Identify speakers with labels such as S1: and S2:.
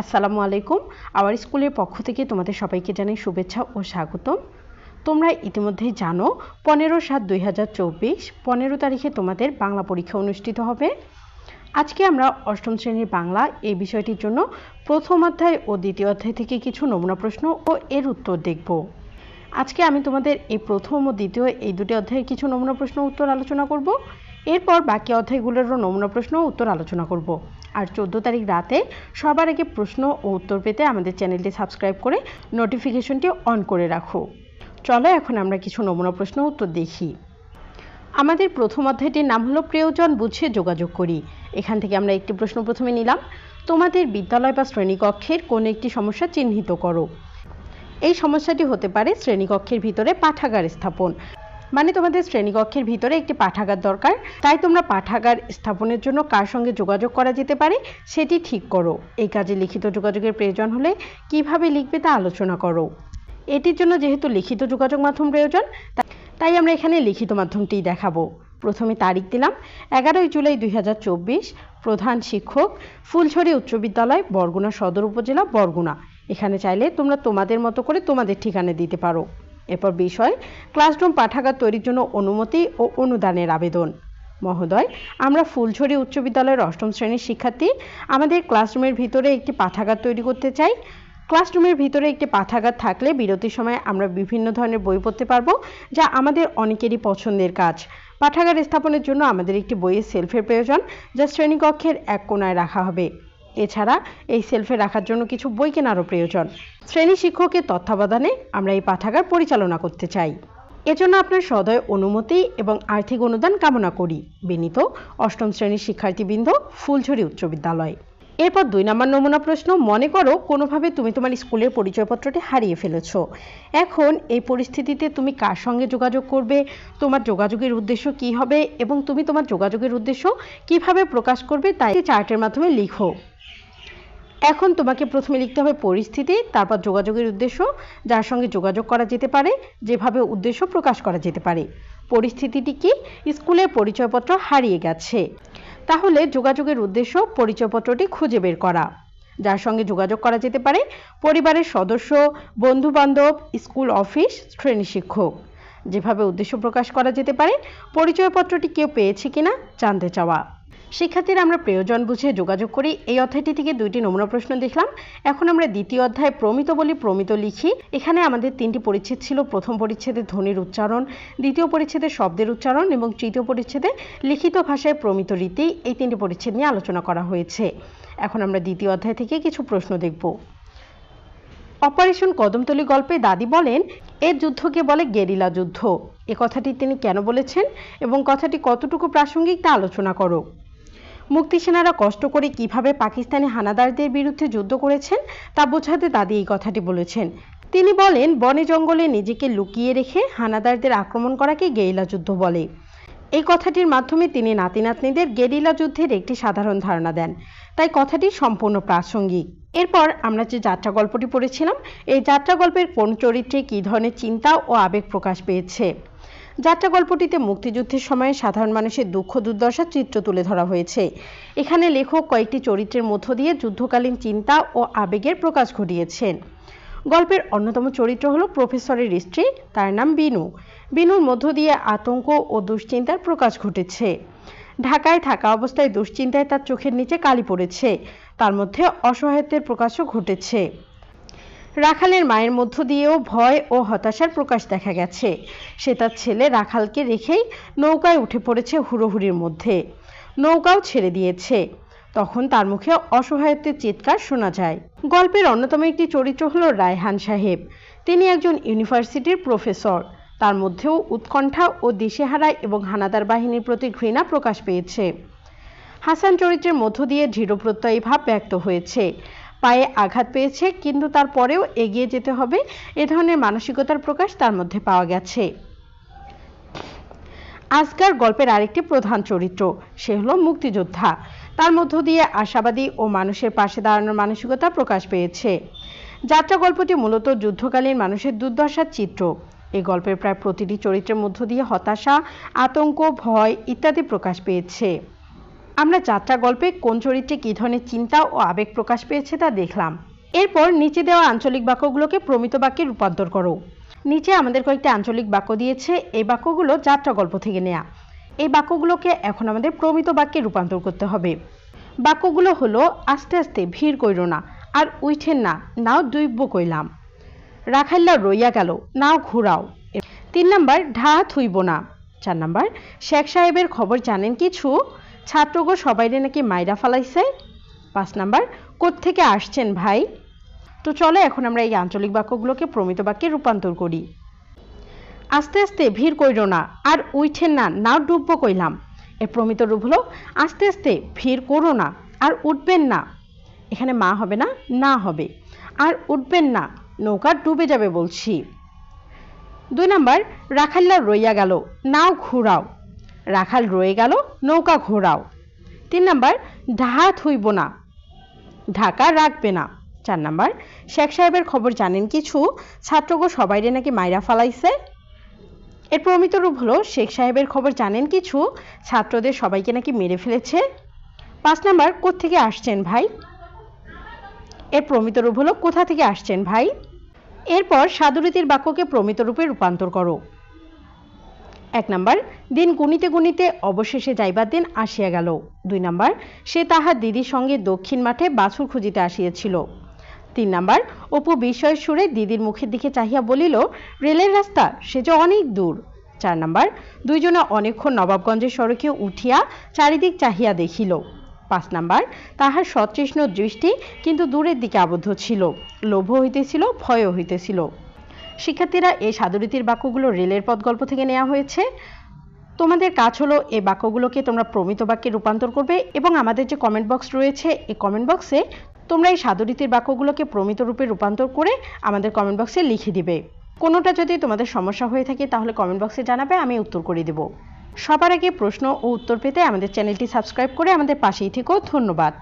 S1: আসসালামু আলাইকুম। আওয়ার স্কুলের পক্ষ থেকে তোমাদের সবাইকে জানাই শুভেচ্ছা ও স্বাগতম। তোমরা ইতিমধ্যেই জানো, পনেরো সাত দুই হাজার চব্বিশ, পনেরো তারিখে তোমাদের বাংলা পরীক্ষা অনুষ্ঠিত হবে। আজকে আমরা অষ্টম শ্রেণির বাংলা এই বিষয়টির জন্য প্রথম অধ্যায় ও দ্বিতীয় অধ্যায় থেকে কিছু নমুনা প্রশ্ন ও এর উত্তর দেখব। আজকে আমি তোমাদের এই প্রথম ও দ্বিতীয় এই দুটি অধ্যায়ের কিছু নমুনা প্রশ্ন উত্তর আলোচনা করব। এরপর বাকি অধ্যায়গুলোরও নমুনা প্রশ্ন ও উত্তর আলোচনা করব। আর চোদ্দ তারিখ রাতে সবার আগে প্রশ্ন ও উত্তর পেতে আমাদের চ্যানেলটি সাবস্ক্রাইব করে নোটিফিকেশনটি অন করে রাখো। চলো এখন আমরা কিছু নমুনা প্রশ্ন উত্তর দেখি। আমাদের প্রথম অধ্যায়টির নাম হলো প্রিয়জন বুঝে যোগাযোগ করি। এখান থেকে আমরা একটি প্রশ্ন প্রথমে নিলাম। তোমাদের বিদ্যালয় বা শ্রেণীকক্ষের কোনো একটি সমস্যা চিহ্নিত করো? এই সমস্যাটি হতে পারে শ্রেণীকক্ষের ভিতরে পাঠাগার স্থাপন। মানে তোমাদের শ্রেণীকক্ষের ভিতরে একটি পাঠাগার দরকার। তাই তোমরা পাঠাগার স্থাপনের জন্য কার সঙ্গে যোগাযোগ করা যেতে পারে সেটি ঠিক করো। এই কাজে লিখিত যোগাযোগের প্রয়োজন হলে কীভাবে লিখবে তা আলোচনা করো। এটির জন্য যেহেতু লিখিত যোগাযোগ মাধ্যম প্রয়োজন, তাই আমরা এখানে লিখিত মাধ্যমটিই দেখাবো। প্রথমে তারিখ দিলাম, এগারোই জুলাই দুই হাজার চব্বিশ, প্রধান শিক্ষক, ফুলছড়ি উচ্চ বিদ্যালয়, বরগুনা সদর উপজেলা, বরগুনা। এখানে চাইলে তোমরা তোমাদের মতো করে তোমাদের ঠিকানা দিতে পারো। এরপর বিষয়, ক্লাসরুম পাঠাগার তৈরির জন্য অনুমতি ও অনুদানের আবেদন। মহোদয়, আমরা ফুলঝড়ি উচ্চ বিদ্যালয়ের অষ্টম শ্রেণির শিক্ষার্থী। আমাদের ক্লাসরুমের ভিতরে একটি পাঠাগার তৈরি করতে চাই। ক্লাসরুমের ভিতরে একটি পাঠাগার থাকলে বিরতির সময় আমরা বিভিন্ন ধরনের বই পড়তে পারব, যা আমাদের অনেকেরই পছন্দের কাজ। পাঠাগার স্থাপনের জন্য আমাদের একটি বইয়ের সেলফের প্রয়োজন, যা শ্রেণীকক্ষের এক কোনায় রাখা হবে। এছাড়া এই সেলফে রাখার জন্য কিছু বই কেনারও প্রয়োজন। শ্রেণি শিক্ষকের তত্ত্বাবধানে আমরা এই পাঠাগার পরিচালনা করতে চাই। এজন্য আপনার সদয় অনুমতি এবং আর্থিক অনুদান কামনা করি। বিনীত অষ্টম শ্রেণির শিক্ষার্থীবৃন্দ, ফুলঝুরি উচ্চ বিদ্যালয়। এরপর দুই নম্বর নমুনা প্রশ্ন, মনে করো কোনোভাবে তুমি তোমার স্কুলের পরিচয়পত্রটি হারিয়ে ফেলেছ। এখন এই পরিস্থিতিতে তুমি কার সঙ্গে যোগাযোগ করবে? তোমার যোগাযোগের উদ্দেশ্য কি হবে? এবং তুমি তোমার যোগাযোগের উদ্দেশ্য কীভাবে প্রকাশ করবে? তাই চার্টের মাধ্যমে লিখো। এখন তোমাকে প্রথমে লিখতে হবে পরিস্থিতি, তারপর যোগাযোগের উদ্দেশ্য, যার সঙ্গে যোগাযোগ করা যেতে পারে, যেভাবে উদ্দেশ্য প্রকাশ করা যেতে পারে। পরিস্থিতিটি কি? স্কুলের পরিচয়পত্র হারিয়ে গেছে। তাহলে যোগাযোগের উদ্দেশ্য পরিচয়পত্রটি খুঁজে বের করা। যার সঙ্গে যোগাযোগ করা যেতে পারে পরিবারের সদস্য, বন্ধুবান্ধব, স্কুল অফিস, শ্রেণি শিক্ষক। যেভাবে উদ্দেশ্য প্রকাশ করা যেতে পারে, পরিচয়পত্রটি কেউ পেয়েছে কিনা জানতে চাওয়া। শিক্ষার্থীরা আমরা প্রয়োজন বুঝে যোগাযোগ করি। এই অধ্যায়টি থেকে দুইটি নমুনা প্রশ্ন দেখলাম। এখন আমরা দ্বিতীয় অধ্যায় প্রমিত বলি, প্রমিত লিখি। এখানে আমাদের তিনটি পরিচ্ছেদ ছিল। প্রথম পরিচ্ছেদে ধ্বনির উচ্চারণ, দ্বিতীয় পরিচ্ছেদে শব্দের উচ্চারণ এবং তৃতীয় পরিচ্ছেদে লিখিত ভাষায় প্রমিত রীতি। এই তিনটি পরিচ্ছেদ নিয়ে আলোচনা করা হয়েছে। এখন আমরা দ্বিতীয় অধ্যায় থেকে কিছু প্রশ্ন দেখব। অপারেশন কদমতলি গল্পে দাদি বলেন, এ যুদ্ধকে বলে গেরিলা যুদ্ধ। এ কথাটি তিনি কেন বলেছেন এবং কথাটি কতটুকু প্রাসঙ্গিক তা আলোচনা করো। মুক্তিসেনারা কষ্ট করে কীভাবে পাকিস্তানি হানাদারদের বিরুদ্ধে যুদ্ধ করেছেন, তা বোঝাতে দাদি এই কথাটি বলেছেন। তিনি বলেন, বনে জঙ্গলে নিজেকে লুকিয়ে রেখে হানাদারদের আক্রমণ করাকে গেরিলা যুদ্ধ বলে। এই কথাটির মাধ্যমে তিনি নাতি নাতনিদের গেরিলা যুদ্ধের একটি সাধারণ ধারণা দেন। তাই কথাটি সম্পূর্ণ প্রাসঙ্গিক। এরপর আমরা যে যাত্রা গল্পটি পড়েছিলাম, এই যাত্রা গল্পের কোন চরিত্রে কী ধরনের চিন্তা ও আবেগ প্রকাশ পেয়েছে? যাত্রা গল্পটিতে মুক্তিযুদ্ধের সময়ে সাধারণ মানুষের দুঃখ দুর্দশার চিত্র তুলে ধরা হয়েছে। এখানে লেখক কয়েকটি চরিত্রের মধ্য দিয়ে যুদ্ধকালীন চিন্তা ও আবেগের প্রকাশ ঘটিয়েছেন। গল্পের অন্যতম চরিত্র হলো প্রফেসরের স্ত্রী, তার নাম বিনু। বিনুর মধ্য দিয়ে আতঙ্ক ও দুশ্চিন্তার প্রকাশ ঘটেছে। ঢাকায় থাকা অবস্থায় দুশ্চিন্তায় তার চোখের নিচে কালি পড়েছে। তার মধ্যে অসহায়ত্বের প্রকাশও ঘটেছে। রাখালের মায়ের মধ্য দিয়েও ভয় ও হতাশার প্রকাশ দেখা গেছে। সে তার ছেলে রাখালকে রেখেই নৌকায় উঠে পড়েছে হুড়োহুড়ির মধ্যে। নৌকাও ছেড়ে দিয়েছে। তখন তার মুখে অসহায়ত্বের চিৎকার শোনা যায়। গল্পের অন্যতম একটি চরিত্র হল রায়হান সাহেব। তিনি একজন ইউনিভার্সিটির প্রফেসর। তার মধ্যেও উৎকণ্ঠা ও দিশেহারা এবং হানাদার বাহিনীর প্রতি ঘৃণা প্রকাশ পেয়েছে। হাসান চরিত্রের মধ্য দিয়ে দৃঢ়প্রত্যয়ী ভাব ব্যক্ত হয়েছে। পায়ে আঘাত পেয়েছে, কিন্তু তারপরেও এগিয়ে যেতে হবে। এ ধরনের মানসিকতার প্রকাশ তার মধ্যে পাওয়া গেছে। আজকার গল্পের আরেকটি প্রধান চরিত্র, সে হলো মুক্তিযোদ্ধা। তার মধ্য দিয়ে আশাবাদী ও মানুষের পাশে দাঁড়ানোর মানসিকতা প্রকাশ পেয়েছে। যাত্রা গল্পটি মূলত যুদ্ধকালীন মানুষের দুর্দশার চিত্র। এই গল্পের প্রায় প্রতিটি চরিত্রের মধ্য দিয়ে হতাশা, আতঙ্ক, ভয় ইত্যাদি প্রকাশ পেয়েছে। আমরা যাত্রা গল্পে কোন চরিত্রে কী ধরনের চিন্তা ও আবেগ প্রকাশ পেয়েছে তা দেখলাম। এরপর নিচে দেওয়া আঞ্চলিক বাক্যগুলোকে প্রমিত বাক্যে রূপান্তর করো। নিচে আমাদের কয়েকটি আঞ্চলিক বাক্য দিয়েছে, এই বাক্যগুলো যাত্রা গল্প থেকে নেয়া। এই বাক্যগুলোকে এখন আমাদের প্রমিত বাক্যে রূপান্তর করতে হবে। বাক্যগুলো হলো, আস্তে আস্তে ভিড় কইর না, আর উইঠেন না, নাও দুইব্য কইলাম। রাখাইল্লা রইয়া গেল, নাও ঘুরাও। তিন নাম্বার ঢা থুইব না। চার নাম্বার, শেখ সাহেবের খবর জানেন কিছু? ছাত্রগো সবাইরে নাকি মাইরা ফালাইছে? পাঁচ নাম্বার থেকে আসছেন ভাই? তো চলো এখন আমরা এই আঞ্চলিক বাক্যগুলোকে প্রমিত বাক্যে রূপান্তর করি। আস্তে আস্তে ভিড় কইর না, আর উইঠেন না, নাও ডুববো কইলাম। এর প্রমিত রূপ হলো, আস্তে আস্তে ভিড় করো না, আর উঠবেন না। এখানে মা হবে না না হবে। আর উঠবেন না, নৌকা ডুবে যাবে বলছি। দুই নাম্বার রাখাল্লা রইয়া গেল, নাও ঘোরাও। রাখাল রয়ে গেল, নৌকা ঘোরাও। তিন নাম্বার ঢাহা থুইব না। ঢাকা রাখবে না। চার নাম্বার, শেখ সাহেবের খবর জানেন কিছু? ছাত্রগো সবাইরে নাকি মাইরা ফালাইছে? এর প্রমিত রূপ হলো, শেখ সাহেবের খবর জানেন কিছু? ছাত্রদের সবাইকে নাকি মেরে ফেলেছে? পাঁচ নাম্বার থেকে আসছেন ভাই? এর প্রমিত রূপ হলো, কোথা থেকে আসছেন ভাই? এরপর সাধুরীতির বাক্যকে প্রমিত রূপে রূপান্তর করো। এক নাম্বার, দিন গুনিতে গুনিতে অবশেষে যাইবার দিন আসিয়া গেল। দুই নাম্বার, সে তাহার দিদির সঙ্গে দক্ষিণ মাঠে বাছুর খুঁজিতে আসিয়াছিল। তিন নাম্বার, অপু বিস্ময়ের সুরে দিদির মুখের দিকে চাহিয়া বলিল, রেলের রাস্তা, সে যে অনেক দূর। চার নাম্বার, দুইজনে অনেকক্ষণ নবাবগঞ্জের সড়কে উঠিয়া চারিদিক চাহিয়া দেখিল। পাঁচ নাম্বার, তাহার সতৃষ্ণ দৃষ্টি কিন্তু দূরের দিকে আবদ্ধ ছিল। লোভ হইতেছিল, ভয়ও হইতেছিল। শিক্ষার্থীরা এই সাধুরীতির বাক্যগুলো রেলের পথ গল্প থেকে নেওয়া হয়েছে। তোমাদের কাজ হলো এই বাক্যগুলোকে তোমরা প্রমিত বাক্যে রূপান্তর করবে এবং আমাদের যে কমেন্ট বক্স রয়েছে, এই কমেন্ট বক্সে তোমরা এই সাধুরীতির বাক্যগুলোকে প্রমিত রূপে রূপান্তর করে আমাদের কমেন্ট বক্সে লিখে দিবে। কোনোটা যদি তোমাদের সমস্যা হয়ে থাকে, তাহলে কমেন্ট বক্সে জানাবে, আমি উত্তর করে দেব। সবার আগে প্রশ্ন ও উত্তর পেতে আমাদের চ্যানেলটি সাবস্ক্রাইব করে আমাদের পাশেই থেকেও ধন্যবাদ।